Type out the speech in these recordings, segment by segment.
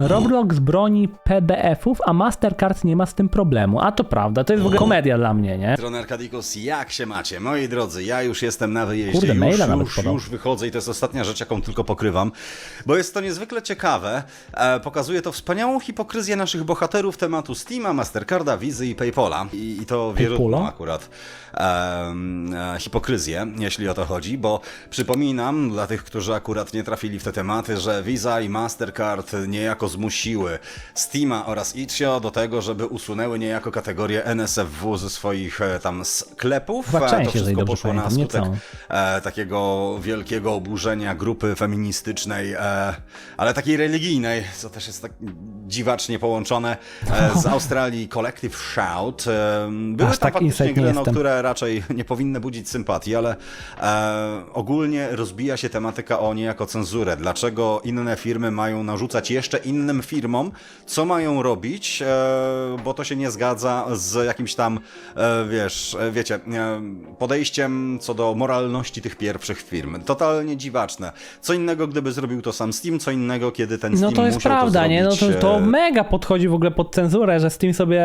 Roblox broni PBF-ów, a Mastercard nie ma z tym problemu. A to prawda, to jest w ogóle komedia dla mnie, nie? Troner Kadikus, jak się macie? Moi drodzy, ja już jestem na wyjeździe, Kurde, już, maila nawet już, podał. już wychodzę i to jest ostatnia rzecz, jaką tylko pokrywam, bo jest to niezwykle ciekawe. E, pokazuje to wspaniałą hipokryzję naszych bohaterów tematu Steama, Mastercarda, Wizy i Paypola. I, i to wierutną Paypola? akurat em, e, hipokryzję, jeśli o to chodzi, bo przypominam dla tych, którzy akurat nie trafili w te tematy, że Visa i Mastercard niejako zmusiły Steama oraz Itch.io do tego, żeby usunęły niejako kategorię NSFW ze swoich e, tam sklepów. Chyba E, to wszystko poszło na skutek e, takiego wielkiego oburzenia grupy feministycznej, e, ale takiej religijnej, co też jest tak dziwacznie połączone, e, z Australii Collective Shout. E, były Aż tam tak faktycznie gry, no, które raczej nie powinny budzić sympatii, ale ogólnie rozbija się tematyka o niejako cenzurę. Dlaczego inne firmy mają narzucać jeszcze innym firmom, co mają robić, e, bo to się nie zgadza z jakimś tam, e, wiesz, e, wiecie, podejściem co do moralności tych pierwszych firm. Totalnie dziwaczne. Co innego, gdyby zrobił to sam Steam, co innego, kiedy ten Steam No to jest prawda, to nie? No to, to mega podchodzi w ogóle pod cenzurę, że Steam sobie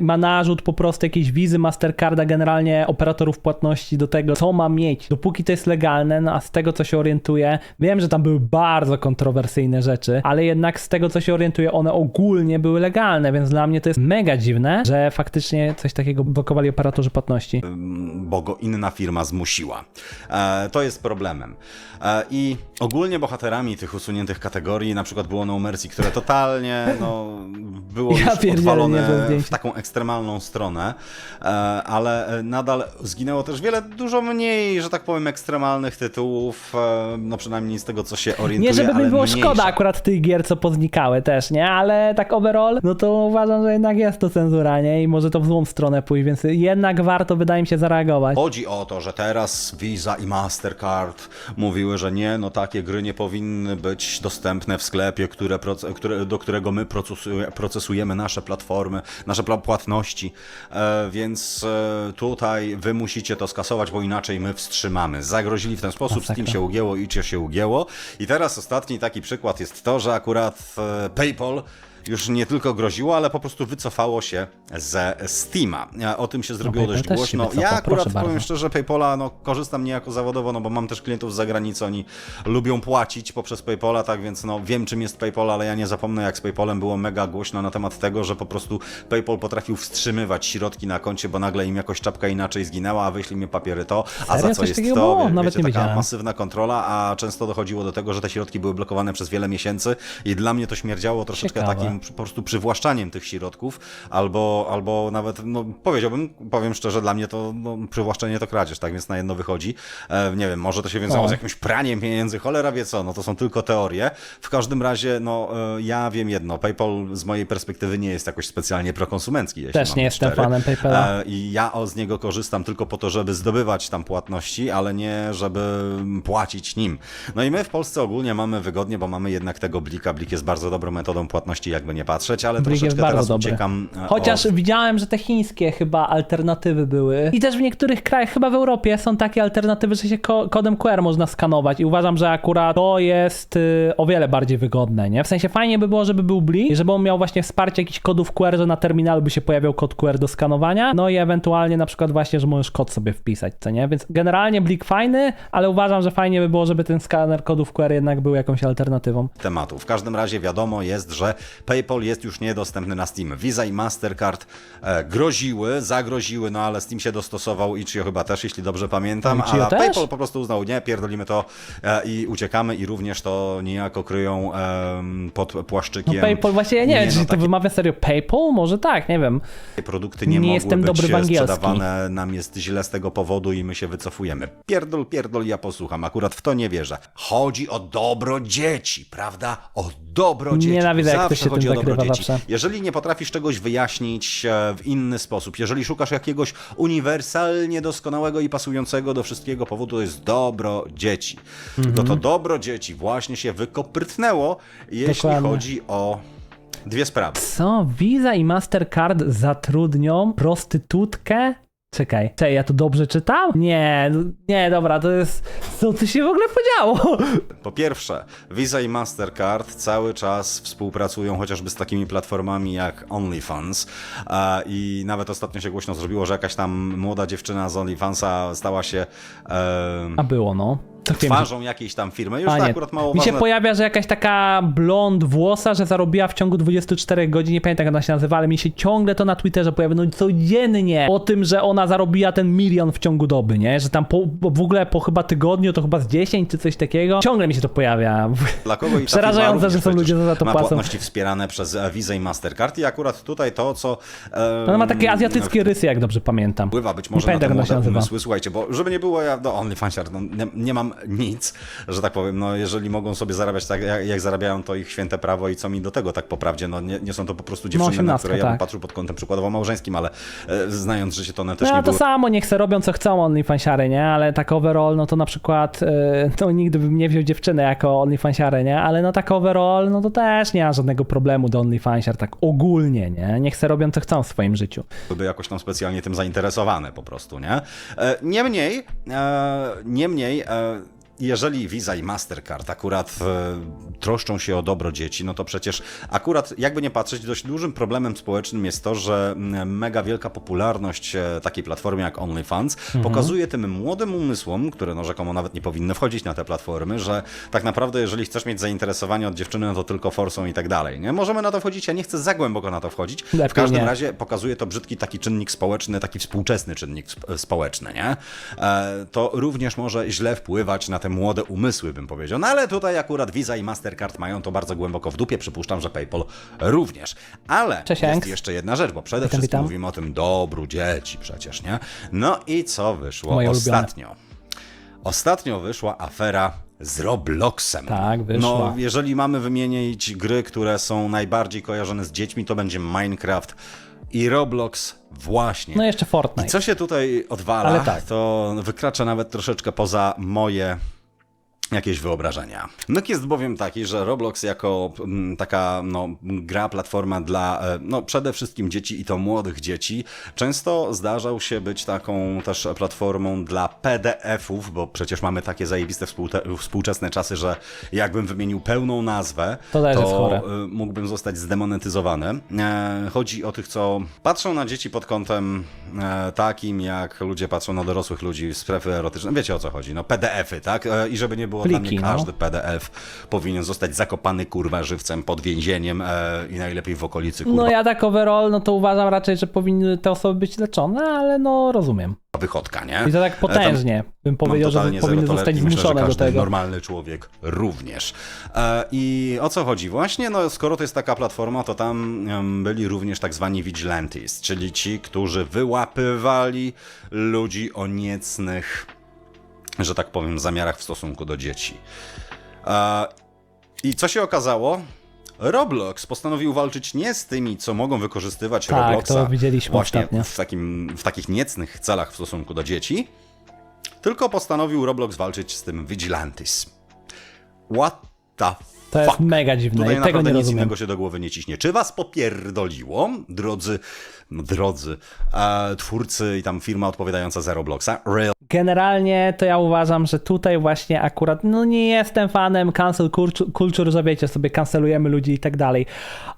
ma narzut po prostu jakiejś wizy Mastercarda, generalnie operatorów płatności do tego, co ma mieć, dopóki to jest legalne, no a z tego, co się orientuję, wiem, że tam były bardzo kontrowersyjne rzeczy, ale jednak z tego, co się orientuję, one ogólnie były legalne, więc dla mnie to jest mega dziwne, że faktycznie coś takiego blokowali operatorzy płatności. bo go inna firma zmusiła. E, to jest problemem. E, I ogólnie bohaterami tych usuniętych kategorii na przykład było No Mercy, które totalnie no, było Ja już odwalone w taką ekstremalną stronę, e, ale nadal zginęło też wiele dużo mniej, że tak powiem, ekstremalnych tytułów, e, no przynajmniej z tego, co się orientuję, Nie, żeby mi było mniejsza. szkoda akurat tych gier, co poznikały też, nie? Ale tak overall, no to uważam, że jednak jest to cenzura, nie? I może to w złą stronę pójść, więc jednak warto, wydaje mi się, zareagować. Chodzi o to, że teraz Visa i Mastercard mówiły, że nie, no takie gry nie powinny być dostępne w sklepie, które, które, do którego my procesuje, procesujemy nasze platformy, nasze płatności, e, więc e, tutaj wy musicie to skasować, bo inaczej my wstrzymamy. Zagrozili w ten sposób, Masakra. Steam się ugięło, Itch się ugięło i teraz ostatni taki przykład jest to, że akurat Uh, PayPal już nie tylko groziło, ale po prostu wycofało się ze Steama. E, O tym się zrobiło PayPal dość głośno. ja akurat powiem bardzo. szczerze, PayPala no, korzystam niejako zawodowo, no bo mam też klientów z zagranicy, oni lubią płacić poprzez PayPala, tak więc no, wiem czym jest PayPal, ale ja nie zapomnę jak z PayPalem było mega głośno na temat tego, że po prostu PayPal potrafił wstrzymywać środki na koncie, bo nagle im jakoś czapka inaczej zginęła, a wyślij mi papiery to, a Serio? za co Coś jest to, było? wie, Nawet wiecie, nie taka wiedziałem. masywna kontrola, a często dochodziło do tego, że te środki były blokowane przez wiele miesięcy i dla mnie to śmierdziało troszeczkę Ciekawe. takim po prostu przywłaszczaniem tych środków, albo, albo nawet, no powiedziałbym, powiem szczerze, dla mnie to no, przywłaszczenie to kradzież, tak więc na jedno wychodzi. E, nie wiem, może to się wiązało O. z jakimś praniem pieniędzy, cholera wie co, no to są tylko teorie. W każdym razie, no e, ja wiem jedno, PayPal z mojej perspektywy nie jest jakoś specjalnie prokonsumencki, jeśli Też nie jestem fanem PayPala. E, I ja o, z niego korzystam tylko po to, żeby zdobywać tam płatności, ale nie żeby płacić nim. No i my w Polsce ogólnie mamy wygodnie, bo mamy jednak tego Blika. Blik jest bardzo dobrą metodą płatności, jakby nie patrzeć, ale jest troszeczkę bardzo teraz dobry. uciekam e, Chociaż od... widziałem, że te chińskie chyba alternatywy były. I też w niektórych krajach, chyba w Europie, są takie alternatywy, że się ko kodem QR można skanować. I uważam, że akurat to jest y, o wiele bardziej wygodne, nie? W sensie fajnie by było, żeby był Blik i żeby on miał właśnie wsparcie jakichś kodów QR, że na terminalu by się pojawiał kod QR do skanowania. No i ewentualnie na przykład właśnie, że możesz kod sobie wpisać, co nie? Więc generalnie Blik fajny, ale uważam, że fajnie by było, żeby ten skaner kodów QR jednak był jakąś alternatywą. tematu. W każdym razie wiadomo jest, że PayPal jest już niedostępny na Steam. Visa i Mastercard e, groziły, zagroziły, no ale Steam się dostosował i Chio chyba też, jeśli dobrze pamiętam, a też? PayPal po prostu uznał, nie, pierdolimy to e, i uciekamy i również to niejako kryją pod No płaszczykiem. PayPal, właśnie ja nie, wiem, no, czy to takie wymawia serio PayPal? Może tak, nie wiem. produkty nie, nie mogły jestem być dobry w e, angielski. sprzedawane, nam jest źle z tego powodu i my się wycofujemy. Pierdol, pierdol, ja posłucham, akurat w to nie wierzę. Chodzi o dobro dzieci, prawda? O dobro dzieci. Nienawidzę, jak ktoś się chodzi o dobro dzieci. zawsze. Jeżeli nie potrafisz czegoś wyjaśnić e, w inny sposób, jeżeli szukasz jakiegoś uniwersalnie doskonałego i pasującego do wszystkiego powodu, to jest dobro dzieci. Mhm. To to dobro dzieci właśnie się wykoprytnęło, jeśli Dokładnie. chodzi o dwie sprawy. Co? Visa i Mastercard zatrudnią prostytutkę? Czekaj, czekaj, ja to dobrze czytam? Nie, no- nie, dobra, to jest... Co tu się w ogóle podziało? Po pierwsze, Visa i Mastercard cały czas współpracują chociażby z takimi platformami jak OnlyFans e, i nawet ostatnio się głośno zrobiło, że jakaś tam młoda dziewczyna z OnlyFansa stała się e, A było, no. Wiem, że- twarzą jakiejś tam firmy. Już to akurat mało mi się ważne. pojawia, że jakaś taka blond włosa, że zarobiła w ciągu 24 godzin, nie pamiętam jak ona się nazywa, ale mi się ciągle to na Twitterze pojawia, no codziennie, o tym, że ona zarobiła ten milion w ciągu doby, nie? Że tam po, w ogóle po chyba tygodniu to chyba z 10 czy coś takiego. Ciągle mi się to pojawia. Dla kogo i Przerażające, że są ludzie, co za to ma płacą. płatności wspierane przez Visa i Mastercard i akurat tutaj to, co e, Ona ma takie azjatyckie rysy, jak dobrze pamiętam. wpływa być może Nie na te pamiętam, młode nazywa. umysły. Słuchajcie, bo żeby nie było, ja do OnlyFansiar, no, nie, nie mam nic, że tak powiem, no jeżeli mogą sobie zarabiać tak, jak, jak zarabiają, to ich święte prawo i co mi do tego tak po prawdzie, no nie, nie są to po prostu dziewczyny, na 18, które ja bym tak. patrzył pod kątem przykładowo małżeńskim, ale e, znając, że się to one też No nie to były samo, niech se robią co chcą OnlyFansiary, nie? Ale tak overall, no to na przykład, to nigdy bym nie wziął dziewczyny jako OnlyFansiary, nie? Ale no tak overall, no to też nie ma żadnego problemu do OnlyFansiar, tak ogólnie, nie? Niech se robią co chcą w swoim życiu. były jakoś tam specjalnie tym zainteresowane po prostu, nie? E, Niemniej, e, niemniej, e, jeżeli Visa i Mastercard akurat e, troszczą się o dobro dzieci, no to przecież akurat, jakby nie patrzeć, dość dużym problemem społecznym jest to, że mega wielka popularność e, takiej platformy jak OnlyFans pokazuje tym młodym umysłom, które no rzekomo nawet nie powinny wchodzić na te platformy, że tak naprawdę jeżeli chcesz mieć zainteresowanie od dziewczyny, no to tylko forsą i tak dalej, nie? Możemy na to wchodzić, ja nie chcę za głęboko na to wchodzić. Lepiej w każdym nie. razie pokazuje to brzydki taki czynnik społeczny, taki współczesny czynnik sp- społeczny, nie? E, to również może źle wpływać na te młode umysły, bym powiedział. No ale tutaj akurat Visa i Mastercard mają to bardzo głęboko w dupie, przypuszczam, że PayPal również. Ale Cześć, jest Hanks. jeszcze jedna rzecz, bo przede Witam, wszystkim witam. mówimy o tym dobru dzieci przecież, nie? No i co wyszło Moje ulubione. ostatnio? Ostatnio wyszła afera z Robloxem. Tak, wyszła. No, jeżeli mamy wymienić gry, które są najbardziej kojarzone z dziećmi, to będzie Minecraft i Roblox właśnie. No jeszcze I Fortnite. co się tutaj odwala, Ale tak. to wykracza nawet troszeczkę poza moje jakieś wyobrażenia. Myk jest bowiem taki, że Roblox jako mm, taka no, gra, platforma dla e, no, przede wszystkim dzieci i to młodych dzieci, często zdarzał się być taką też platformą dla PDF-ów, bo przecież mamy takie zajebiste współczesne czasy, że jakbym wymienił pełną nazwę, To chore. e, mógłbym zostać zdemonetyzowany. E, Chodzi o tych, co patrzą na dzieci pod kątem takim, jak ludzie patrzą na dorosłych ludzi, strefy erotyczne. Wiecie o co chodzi, no PDF-y, tak? I żeby nie było dla Pliki, mnie no. każdy PDF powinien zostać zakopany kurwa żywcem pod więzieniem e, i najlepiej w okolicy kurwa No ja tak overall, no to uważam raczej, że powinny te osoby być leczone, ale no rozumiem. wychodka, nie? I to tak E, tam- potężnie. Bym powiedział, że powinny zostać zmuszone do tego. normalny człowiek również. E, I o co chodzi? Właśnie, no skoro to jest taka platforma, to tam byli również tak zwani vigilantes, czyli ci, którzy wyłapywali ludzi o niecnych, że tak powiem, zamiarach w stosunku do dzieci. I co się okazało? Roblox postanowił walczyć nie z tymi, co mogą wykorzystywać Tak, Robloxa to widzieliśmy właśnie ostatnio. w, takim, w takich niecnych celach w stosunku do dzieci, tylko postanowił Roblox walczyć z tym Vigilantes. What the To fuck? jest mega dziwne Tutaj i tego naprawdę nie nic rozumiem. innego się do głowy nie ciśnie. Czy was popierdoliło, drodzy, no, drodzy e, twórcy i tam firma odpowiadająca za Robloxa? Real Generalnie to ja uważam, że tutaj właśnie akurat, no nie jestem fanem cancel cultu- culture, że wiecie, sobie cancelujemy ludzi i tak dalej,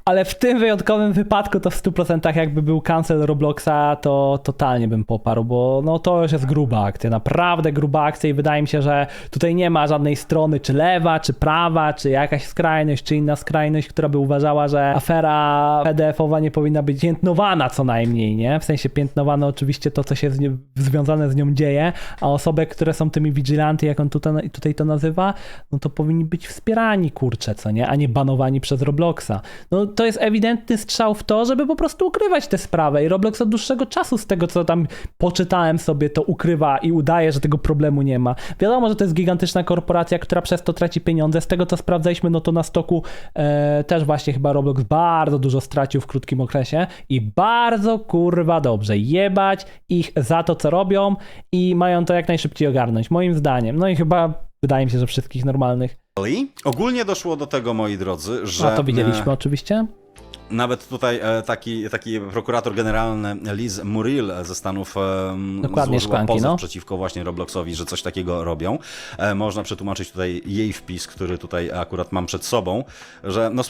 ale w tym wyjątkowym wypadku to w 100% jakby był cancel Robloxa, to totalnie bym poparł, bo no to już jest gruba akcja, naprawdę gruba akcja i wydaje mi się, że tutaj nie ma żadnej strony, czy lewa, czy prawa, czy jakaś skrajność, czy inna skrajność, która by uważała, że afera PDF-owa nie powinna być piętnowana co najmniej, nie? W sensie piętnowane oczywiście to, co się z nią, związane z nią dzieje, a osoby, które są tymi vigilanty, jak on tutaj, tutaj to nazywa, no to powinni być wspierani, kurczę, co nie? A nie banowani przez Robloxa. No to jest ewidentny strzał w to, żeby po prostu ukrywać tę sprawę i Roblox od dłuższego czasu z tego, co tam poczytałem sobie, to ukrywa i udaje, że tego problemu nie ma. Wiadomo, że to jest gigantyczna korporacja, która przez to traci pieniądze. Z tego, co sprawdzaliśmy, no to na stoku e, też właśnie chyba Roblox bardzo dużo stracił w krótkim okresie i bardzo kurwa dobrze. Jebać ich za to, co robią i mają to jak najszybciej ogarnąć, moim zdaniem. No i chyba wydaje mi się, że wszystkich normalnych. Ogólnie doszło do tego, moi drodzy, że... A to widzieliśmy oczywiście. Nawet tutaj e, taki, taki prokurator generalny Liz Muriel ze Stanów e, Dokładnie, szklanki, pozew no. przeciwko właśnie Robloxowi, że coś takiego robią. E, można przetłumaczyć tutaj jej wpis, który tutaj akurat mam przed sobą, że no,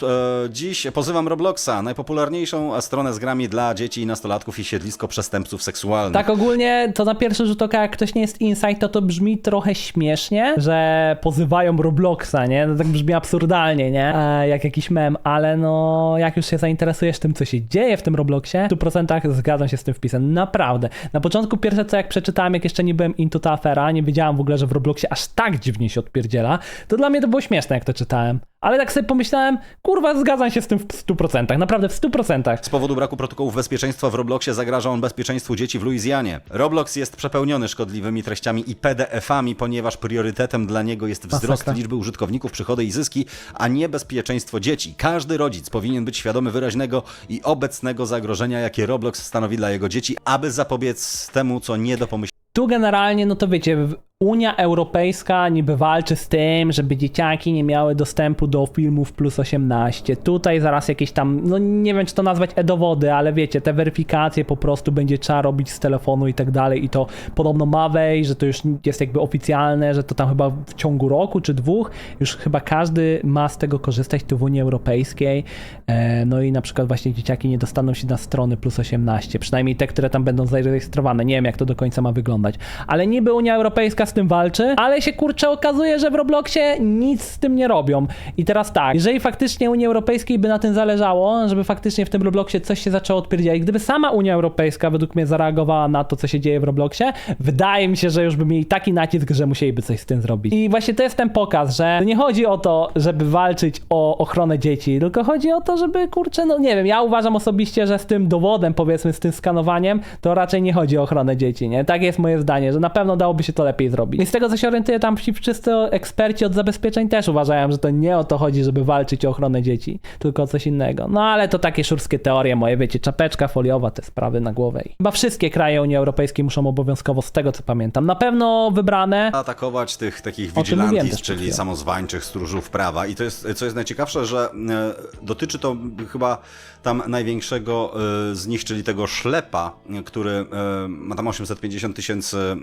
dziś pozywam Robloxa, najpopularniejszą stronę z grami dla dzieci i nastolatków i siedlisko przestępców seksualnych. Tak ogólnie to na pierwszy rzut oka, jak ktoś nie jest insight, to to brzmi trochę śmiesznie, że pozywają Robloxa, nie? No tak brzmi absurdalnie, nie? Jak jakiś mem, ale no jak już się zainteresujesz tym, co się dzieje w tym Robloxie, w 100% zgadzam się z tym wpisem, naprawdę. Na początku pierwsze co jak przeczytałem, jak jeszcze nie byłem into ta afera, nie wiedziałem w ogóle, że w Robloxie aż tak dziwnie się odpierdziela, to dla mnie to było śmieszne, jak to czytałem. Ale tak sobie pomyślałem, kurwa, zgadzam się z tym w 100%, naprawdę w 100%. Z powodu braku protokołów bezpieczeństwa w Robloxie zagraża on bezpieczeństwu dzieci w Luizjanie. Roblox jest przepełniony szkodliwymi treściami i PDF-ami, ponieważ priorytetem dla niego jest wzrost Masakra. liczby użytkowników, przychody i zyski, a nie bezpieczeństwo dzieci. Każdy rodzic powinien być świadomy wyraźnego i obecnego zagrożenia, jakie Roblox stanowi dla jego dzieci, aby zapobiec temu, co nie do pomyślenia. Tu generalnie, no to wiecie, Unia Europejska niby walczy z tym, żeby dzieciaki nie miały dostępu do filmów plus 18. Tutaj zaraz jakieś tam, no nie wiem czy to nazwać e-dowody, ale wiecie, te weryfikacje po prostu będzie trzeba robić z telefonu i tak dalej i to podobno ma wejść, że to już jest jakby oficjalne, że to tam chyba w ciągu roku czy dwóch już chyba każdy ma z tego korzystać tu w Unii Europejskiej. E, no i na przykład właśnie dzieciaki nie dostaną się na strony plus 18, przynajmniej te, które tam będą zarejestrowane. Nie wiem jak to do końca ma wyglądać. Ale niby Unia Europejska z tym walczy, ale się kurczę okazuje, że w Robloxie nic z tym nie robią. I teraz tak, jeżeli faktycznie Unii Europejskiej by na tym zależało, żeby faktycznie w tym Robloxie coś się zaczęło odpierdziać, gdyby sama Unia Europejska według mnie zareagowała na to, co się dzieje w Robloxie, wydaje mi się, że już by mieli taki nacisk, że musieliby coś z tym zrobić. I właśnie to jest ten pokaz, że nie chodzi o to, żeby walczyć o ochronę dzieci, tylko chodzi o to, żeby kurczę, no nie wiem, ja uważam osobiście, że z tym dowodem, powiedzmy, z tym skanowaniem, to raczej nie chodzi o ochronę dzieci, nie? Tak jest moje zdanie, że na pewno dałoby się to lepiej zrobić. I z tego, co się orientuję, tam ci wszyscy eksperci od zabezpieczeń też uważają, że to nie o to chodzi, żeby walczyć o ochronę dzieci, tylko o coś innego. No ale to takie szurskie teorie moje, wiecie, czapeczka foliowa, te sprawy na głowę. I chyba wszystkie kraje Unii Europejskiej muszą obowiązkowo, z tego co pamiętam, na pewno wybrane, atakować tych takich przed czyli samozwańczych stróżów prawa. I to jest, co jest najciekawsze, że e, dotyczy to chyba tam największego e, z nich, czyli tego szlepa, który e, ma tam 850 tysięcy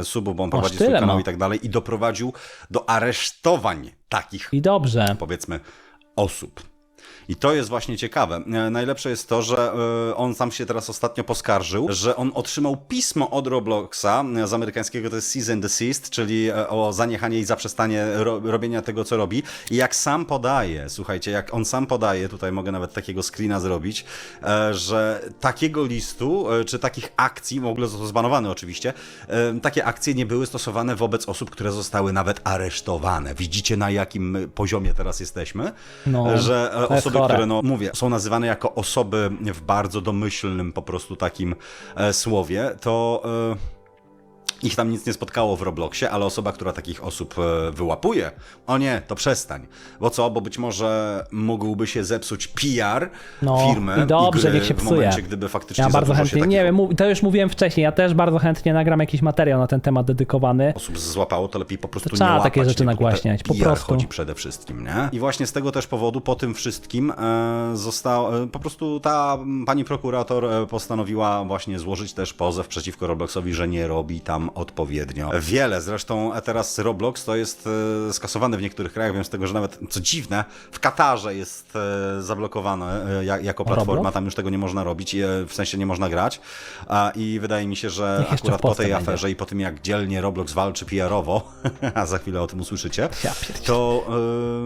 e, subów, bo on prowadzi tyle kanał ma. i tak dalej, i doprowadził do aresztowań takich i dobrze. powiedzmy, osób. I to jest właśnie ciekawe. E, Najlepsze jest to, że e, on sam się teraz ostatnio poskarżył, że on otrzymał pismo od Robloxa e, z amerykańskiego, to jest cease and desist, czyli o zaniechanie i zaprzestanie ro robienia tego, co robi. I jak sam podaje, słuchajcie, jak on sam podaje, tutaj mogę nawet takiego screena zrobić, że takiego listu, czy takich akcji, w ogóle został zbanowany oczywiście, takie akcje nie były stosowane wobec osób, które zostały nawet aresztowane. Widzicie, na jakim poziomie teraz jesteśmy? No, że osoby, chore. które, no mówię, są nazywane jako osoby w bardzo domyślnym po prostu takim e, słowie, to e, ich tam nic nie spotkało w Robloxie, ale osoba, która takich osób e, wyłapuje, o nie, to przestań. Bo co? Bo być może mógłby się zepsuć PR No, firmy i dobrze, gry niech się w psuje. momencie, gdyby faktycznie Ja bardzo chętnie, nie wiem, to już mówiłem wcześniej, ja też bardzo chętnie nagram jakiś materiał na ten temat dedykowany. osób złapało, to lepiej po prostu To nie trzeba łapać. takie rzeczy nie? Nagłaśniać, po PR prostu. chodzi przede wszystkim, nie? I właśnie z tego też powodu, po tym wszystkim e, został, e, po prostu ta pani prokurator e, postanowiła właśnie złożyć też pozew przeciwko Robloxowi, że nie robi tam odpowiednio wiele. Zresztą teraz Roblox to jest e, skasowany w niektórych krajach, wiem z tego, że nawet, co dziwne, w Katarze jest e, zablokowane ja- jako platforma, Roblox? tam już tego nie można robić, e, w sensie nie można grać. I wydaje mi się, że Niech akurat po tej będzie. aferze i po tym, jak dzielnie Roblox walczy PR-owo, a za chwilę o tym usłyszycie, to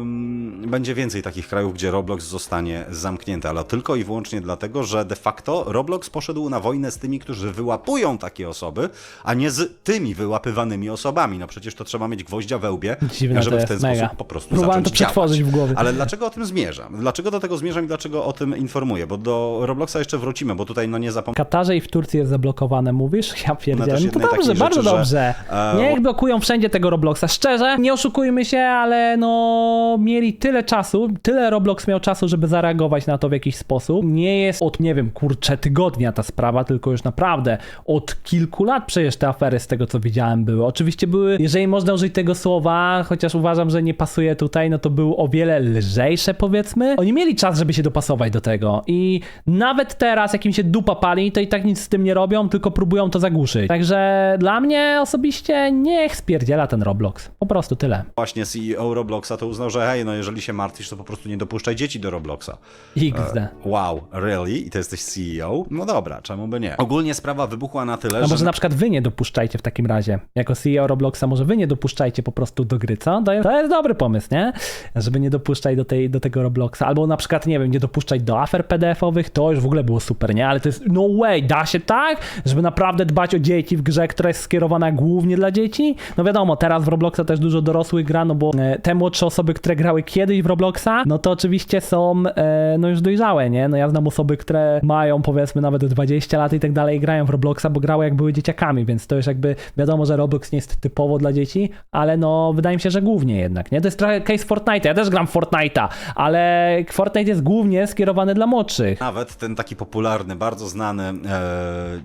ym, będzie więcej takich krajów, gdzie Roblox zostanie zamknięty, ale tylko i wyłącznie dlatego, że de facto Roblox poszedł na wojnę z tymi, którzy wyłapują takie osoby, a nie z tymi wyłapywanymi osobami. No przecież to trzeba mieć gwoździa we łbie, Dziwne żeby w ten jest, sposób mega. po prostu Próbowałem zacząć to przetworzyć działać. w głowie. Ale dlaczego o tym zmierzam? Dlaczego do tego zmierzam i dlaczego o tym informuję? Bo do Robloxa jeszcze wrócimy, bo tutaj no nie W zapomnę Katarze i w Turcji jest zablokowane, mówisz? Ja pierdzielę. też No to dobrze, bardzo rzeczy, że, dobrze. e, Niech blokują wszędzie tego Robloxa. Szczerze, nie oszukujmy się, ale no mieli tyle czasu, tyle Roblox miał czasu, żeby zareagować na to w jakiś sposób. Nie jest od, nie wiem, kurczę, tygodnia ta sprawa, tylko już naprawdę od kilku lat przecież te afery z tego co widziałem były. Oczywiście były, jeżeli można użyć tego słowa, chociaż uważam, że nie pasuje tutaj, no to były o wiele lżejsze powiedzmy. Oni mieli czas, żeby się dopasować do tego i nawet teraz, jak im się dupa pali, to i tak nic z tym nie robią, tylko próbują to zagłuszyć. Także dla mnie osobiście niech spierdziela ten Roblox. Po prostu tyle. Właśnie CEO Robloxa to uznał, że hej, no jeżeli się martwisz, to po prostu nie dopuszczaj dzieci do Robloxa. XD. Wow, really? I to jesteś CEO? No dobra, czemu by nie? Ogólnie sprawa wybuchła na tyle, No że... może na przykład wy nie dopuszczajcie w takim razie. Jako CEO Robloxa może wy nie dopuszczajcie po prostu do gry, co? To jest, to jest dobry pomysł, nie? Żeby nie dopuszczać do, tej, do tego Robloxa. Albo na przykład, nie wiem, nie dopuszczać do afer PDF-owych, to już w ogóle było super, nie? Ale to jest, no way, da się tak? Żeby naprawdę dbać o dzieci w grze, która jest skierowana głównie dla dzieci? No wiadomo, teraz w Robloxa też dużo dorosłych gra, no bo e, te młodsze osoby, które grały kiedyś w Robloxa, no to oczywiście są, e, no już dojrzałe, nie? No ja znam osoby, które mają powiedzmy nawet 20 lat i tak dalej grają w Robloxa, bo grały jak były dzieciakami, więc to już jakby wiadomo, że Roblox nie jest typowo dla dzieci, ale no wydaje mi się, że głównie jednak, nie? To jest trochę case Fortnite'a, ja też gram Fortnite'a, ale Fortnite jest głównie skierowany dla młodszych. Nawet ten taki popularny, bardzo znany e,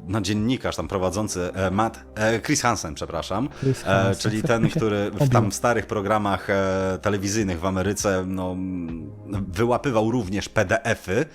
no, dziennikarz tam prowadzący, e, Matt, e, Chris Hansen, przepraszam, Chris e, Hansen. czyli ten, który w tam starych programach e, telewizyjnych w Ameryce no, wyłapywał również PDF-y,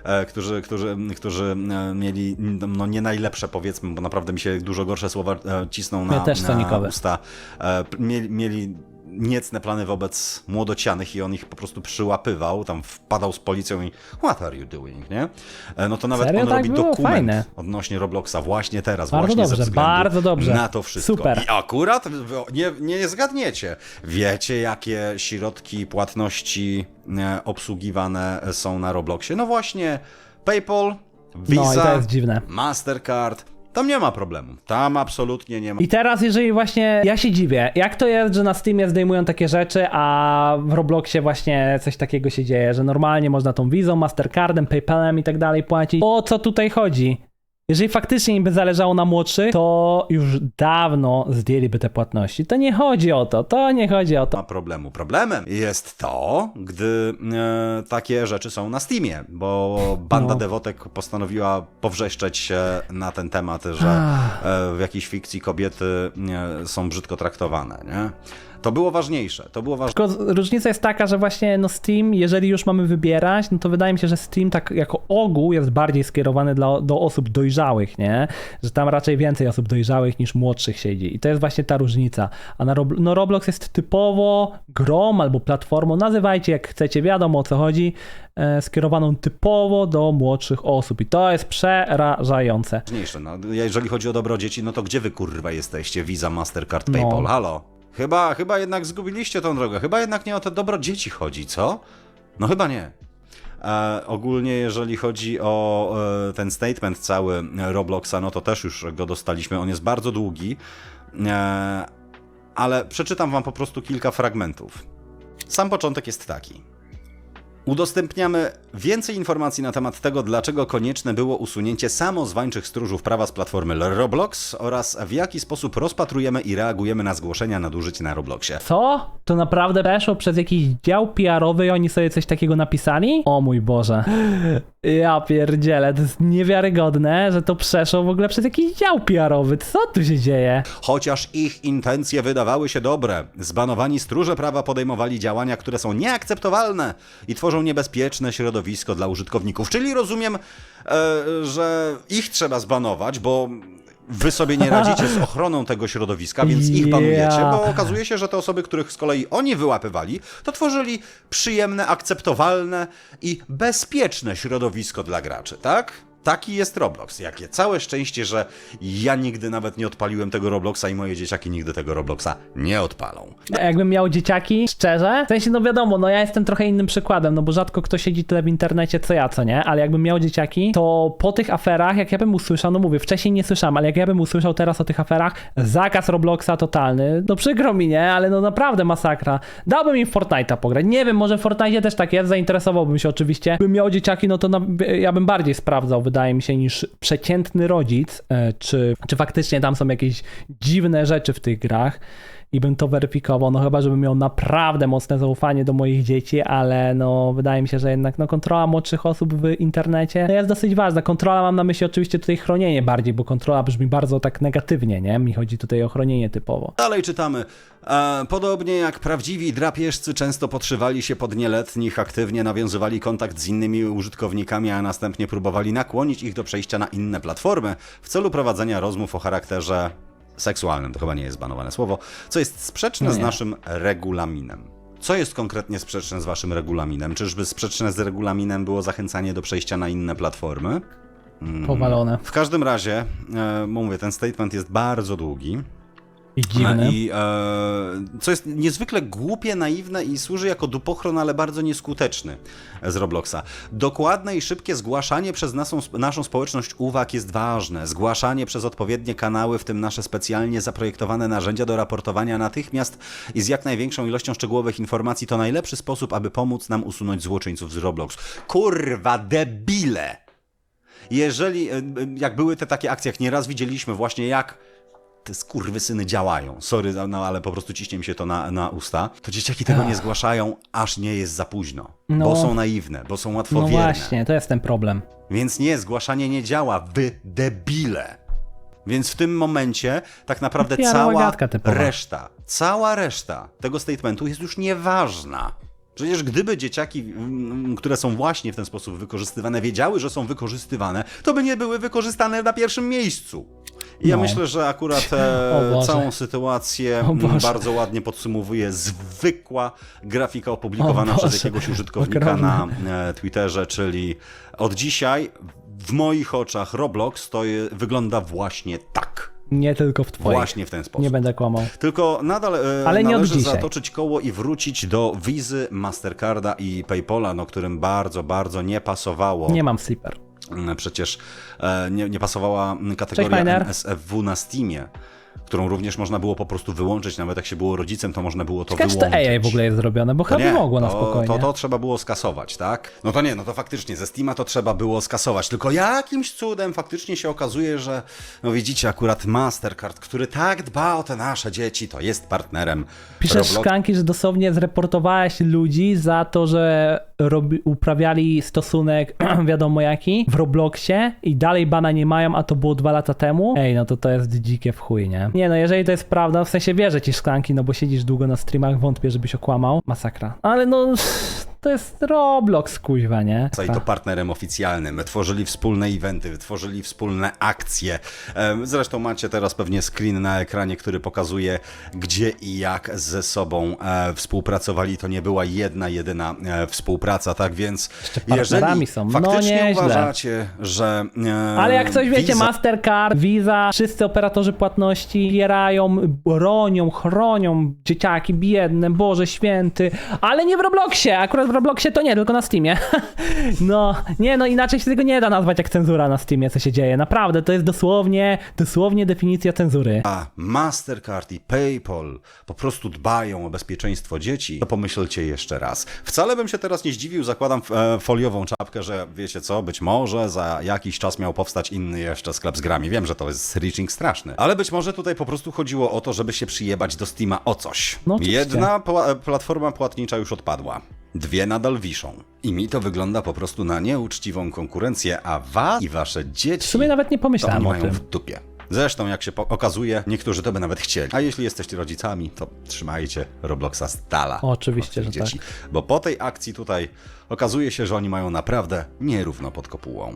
e, którzy, którzy, którzy e, mieli no, nie najlepsze powiedzmy, bo naprawdę mi się dużo gorsze słowa e, cisną na, Ja też na usta. E, mieli, mieli niecne plany wobec młodocianych i on ich po prostu przyłapywał, tam wpadał z policją i what are you doing, nie? E, No to nawet Serio? on Tak robi było? dokument Fajne. odnośnie Robloxa właśnie teraz, Bardzo właśnie dobrze, ze względu bardzo dobrze. na to wszystko. Super. I akurat nie, nie zgadniecie. Wiecie, jakie środki płatności e, obsługiwane są na Robloxie? No właśnie PayPal, Visa, No jest dziwne. Mastercard. Tam nie ma problemu. Tam absolutnie nie ma. I teraz, jeżeli właśnie ja się dziwię, jak to jest, że na Steamie zdejmują takie rzeczy, a w Robloxie właśnie coś takiego się dzieje, że normalnie można tą wizą, Mastercardem, PayPalem i tak dalej płacić. O co tutaj chodzi? Jeżeli faktycznie im by zależało na młodszych, to już dawno zdjęliby te płatności. To nie chodzi o to, to nie chodzi o to. ma problemu. Problemem jest to, gdy e, takie rzeczy są na Steamie, bo banda No. dewotek postanowiła powrzeszczeć się na ten temat, że e, w jakiejś fikcji kobiety e, są brzydko traktowane. Nie? To było ważniejsze. To było ważniejsze. Tylko różnica jest taka, że właśnie no Steam, jeżeli już mamy wybierać, no to wydaje mi się, że Steam tak jako ogół jest bardziej skierowany dla, do osób dojrzałych, nie? Że tam raczej więcej osób dojrzałych niż młodszych siedzi. I to jest właśnie ta różnica. A na Robl- no Roblox jest typowo grą albo platformą, nazywajcie jak chcecie, wiadomo o co chodzi, e, skierowaną typowo do młodszych osób. I to jest przerażające. No, jeżeli chodzi o dobro dzieci, no to gdzie wy kurwa jesteście? Visa, Mastercard, No. PayPal, halo? Chyba, chyba jednak zgubiliście tą drogę. Chyba jednak nie o to dobro dzieci chodzi, co? No chyba nie. E, ogólnie jeżeli chodzi o e, ten statement cały Robloxa, no to też już go dostaliśmy. On jest bardzo długi, e, ale przeczytam wam po prostu kilka fragmentów. Sam początek jest taki. Udostępniamy więcej informacji na temat tego, dlaczego konieczne było usunięcie samozwańczych stróżów prawa z platformy Roblox oraz w jaki sposób rozpatrujemy i reagujemy na zgłoszenia nadużyć na Robloxie. Co? To naprawdę przeszło przez jakiś dział PR-owy i oni sobie coś takiego napisali? O mój Boże. Ja pierdzielę, to jest niewiarygodne, że to przeszło w ogóle przez jakiś dział PR-owy. Co tu się dzieje? Chociaż ich intencje wydawały się dobre, zbanowani stróże prawa podejmowali działania, które są nieakceptowalne i tworzą niebezpieczne środowisko dla użytkowników. Czyli rozumiem, e, że ich trzeba zbanować, bo wy sobie nie radzicie z ochroną tego środowiska, więc ich banujecie, bo okazuje się, że te osoby, których z kolei oni wyłapywali, to tworzyli przyjemne, akceptowalne i bezpieczne środowisko dla graczy, tak? Taki jest Roblox. Jakie całe szczęście, że ja nigdy nawet nie odpaliłem tego Robloxa i moje dzieciaki nigdy tego Robloxa nie odpalą. Jakbym miał dzieciaki, szczerze, w sensie, no wiadomo, no ja jestem trochę innym przykładem, no bo rzadko kto siedzi tyle w internecie, co ja, co nie, ale jakbym miał dzieciaki, to po tych aferach, jak ja bym usłyszał, no mówię, wcześniej nie słyszałem, ale jak ja bym usłyszał teraz o tych aferach, zakaz Robloxa totalny, no przykro mi, nie, ale no naprawdę masakra. Dałbym im Fortnite'a pograć, nie wiem, może w Fortnite też tak jest, zainteresowałbym się oczywiście. Bym miał dzieciaki, no to na, ja bym bardziej sprawdzał, wydaje mi się, niż przeciętny rodzic, e, czy, czy faktycznie tam są jakieś dziwne rzeczy w tych grach. I bym to weryfikował, no chyba, żebym miał naprawdę mocne zaufanie do moich dzieci, ale no wydaje mi się, że jednak no kontrola młodszych osób w internecie no, jest dosyć ważna. Kontrola mam na myśli oczywiście tutaj chronienie bardziej, bo kontrola brzmi bardzo tak negatywnie, nie? Mi chodzi tutaj o chronienie typowo. Dalej czytamy. E, podobnie jak prawdziwi drapieżcy często podszywali się pod nieletnich, aktywnie nawiązywali kontakt z innymi użytkownikami, a następnie próbowali nakłonić ich do przejścia na inne platformy w celu prowadzenia rozmów o charakterze seksualnym. To chyba nie jest banowane słowo, co jest sprzeczne No z naszym regulaminem. Co jest konkretnie sprzeczne z waszym regulaminem? Czyżby sprzeczne z regulaminem było zachęcanie do przejścia na inne platformy? Powalone W każdym razie, e, mówię, ten statement jest bardzo długi. I dziwne. I e, co jest niezwykle głupie, naiwne i służy jako dupochron, ale bardzo nieskuteczny z Robloxa. Dokładne i szybkie zgłaszanie przez naszą, naszą społeczność uwag jest ważne. Zgłaszanie przez odpowiednie kanały, w tym nasze specjalnie zaprojektowane narzędzia do raportowania natychmiast i z jak największą ilością szczegółowych informacji to najlepszy sposób, aby pomóc nam usunąć złoczyńców z Roblox. Kurwa, debile! Jeżeli, e, e, jak były te takie akcje, jak nieraz widzieliśmy właśnie jak skurwysyny działają. Sorry, no ale po prostu ciśnie mi się to na, na usta. To dzieciaki tego nie zgłaszają, aż nie jest za późno. No. Bo są naiwne, bo są No łatwowierne. właśnie, to jest ten problem. Więc nie, zgłaszanie nie działa. Wy debile. Więc w tym momencie tak naprawdę Piara cała reszta, cała reszta tego statementu jest już nieważna. Przecież gdyby dzieciaki, które są właśnie w ten sposób wykorzystywane, wiedziały, że są wykorzystywane, to by nie były wykorzystane na pierwszym miejscu. Ja No. myślę, że akurat e, całą sytuację bardzo ładnie podsumowuje zwykła grafika opublikowana przez jakiegoś użytkownika na e, Twitterze, czyli od dzisiaj w moich oczach Roblox to je, wygląda właśnie tak. Nie tylko w twoich. Właśnie w ten sposób. Nie będę kłamał. Tylko nadal e, Ale należy zatoczyć koło i wrócić do Wizy, Mastercarda i Paypola, no którym bardzo, bardzo nie pasowało. Nie mam sleeper. Mm, Przecież e, nie, nie pasowała kategoria Miner. NSFW na Steamie, którą również można było po prostu wyłączyć, nawet jak się było rodzicem, to można było to Ciekawe, czy to wyłączyć. AI w ogóle jest zrobione, bo To chyba by mogło na to, spokojnie. To, to trzeba było skasować, tak? No to nie, no to faktycznie ze Steama to trzeba było skasować. Tylko jakimś cudem faktycznie się okazuje, że no widzicie, akurat Mastercard, który tak dba o te nasze dzieci, to jest partnerem Piszesz Roblox- szklanki, że dosłownie zreportowałeś ludzi za to, że robi, uprawiali stosunek wiadomo jaki w Robloxie i dalej bana nie mają, a to było dwa lata temu. Ej, no to to jest dzikie w chuj, nie? Nie no, jeżeli to jest prawda, w sensie wierzę ci szklanki, no bo siedzisz długo na streamach, wątpię, żebyś okłamał. Masakra. Ale no, to jest Roblox, kuźwa, nie? i to partnerem oficjalnym. Tworzyli wspólne eventy, tworzyli wspólne akcje. Zresztą macie teraz pewnie screen na ekranie, który pokazuje, gdzie i jak ze sobą e, współpracowali. To nie była jedna, jedyna e, współpraca, tak więc partnerami jeżeli są. No faktycznie nieźle. uważacie, że e, Ale jak coś wiecie, Visa- Mastercard, Visa, wszyscy operatorzy płatności wspierają, bronią, chronią dzieciaki biedne, Boże święty, ale nie w Robloxie, akurat w Robloxie to nie, tylko na Steamie. No, nie, no inaczej się tego nie da nazwać jak cenzura na Steamie, co się dzieje. Naprawdę, to jest dosłownie, dosłownie definicja cenzury. a Mastercard i PayPal po prostu dbają o bezpieczeństwo dzieci, to pomyślcie jeszcze raz. Wcale bym się teraz nie zdziwił, zakładam e, foliową czapkę, że wiecie co, być może za jakiś czas miał powstać inny jeszcze sklep z grami. Wiem, że to jest reaching straszny, ale być może tutaj po prostu chodziło o to, żeby się przyjebać do Steama o coś. No oczywiście. Jedna pła- platforma płatnicza już odpadła. Dwie nadal wiszą. I mi to wygląda po prostu na nieuczciwą konkurencję, a was i wasze dzieci... W sumie nawet nie To pomyślałem o mają tym. w dupie. Zresztą, jak się po- okazuje, niektórzy to by nawet chcieli. A jeśli jesteście rodzicami, to trzymajcie Robloxa z dala. Oczywiście, od tych że tak. Bo po tej akcji tutaj okazuje się, że oni mają naprawdę nierówno pod kopułą.